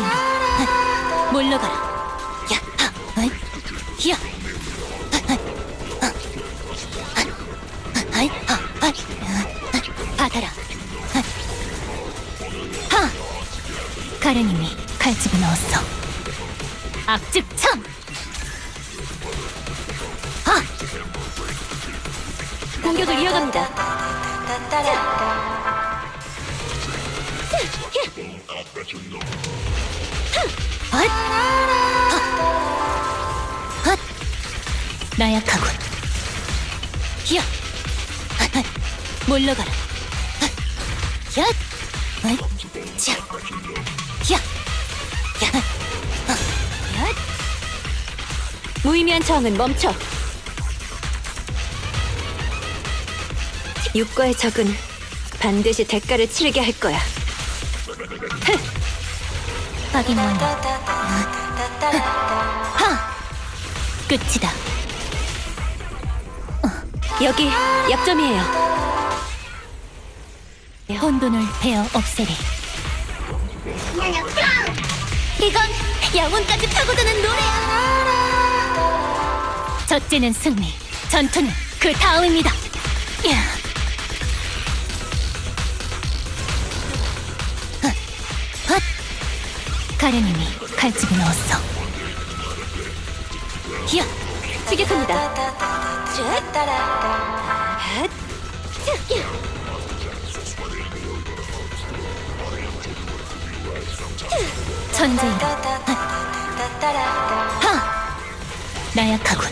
하, 물러가라. 야, 하, 어이, 야, 하, 하, 하, 하, 아이, 하, 아이, 하, 받아라. 하, 하. 가르님이 칼집어 넣었어. 악즙 참. 공격을 이어갑니다. 헛! 헛! 헛! 나약하군. 히야! 물러가라. 헛! 야! 헛! 자! 야! 야! 무의미한 저항은 멈춰. 육과의 적은 반드시 대가를 치르게 할 거야. 하! 끝이다. 여기 약점이에요. 혼돈을 베어 없애리. 이건 영혼까지 파고드는 노래야. 첫째는 승리, 전투는 그 다음입니다. 야. 가련님이 칼집을 넣었어. 야, 추격합니다. 전쟁이다. 하! 나약하군.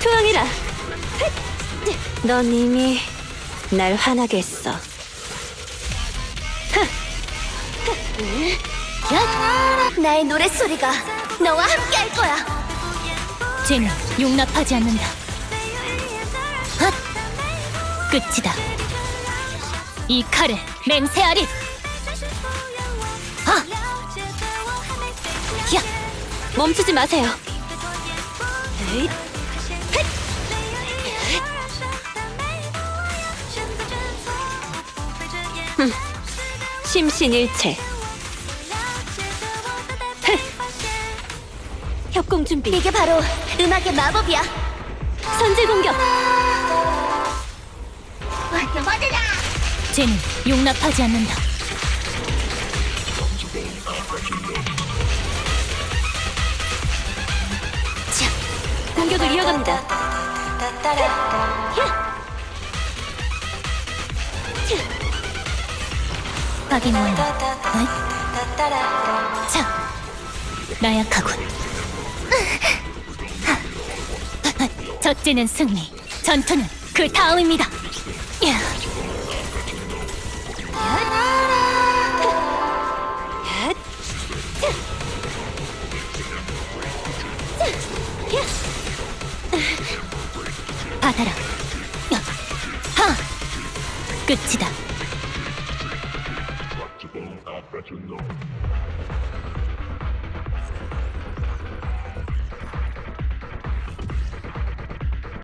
투항해라. 넌 이미 날 화나게 했어. 야! 나의 노랫소리가 너와 함께 할 거야. 죄는 용납하지 않는다. 헛! 끝이다. 이 칼을 맹세하리. 하! 야! 멈추지 마세요. 에잇, 심신일체. 협공 준비. 이게 바로 음악의 마법이야. 선제 공격. 죄는 용납하지 않는다. 자, 공격을 이어갑니다. 확인 완료. 어이? 자, 나약하군. 첫째는 승리, 전투는 그 다음입니다. 야. 받아라. 야. 하! 끝이다. legend.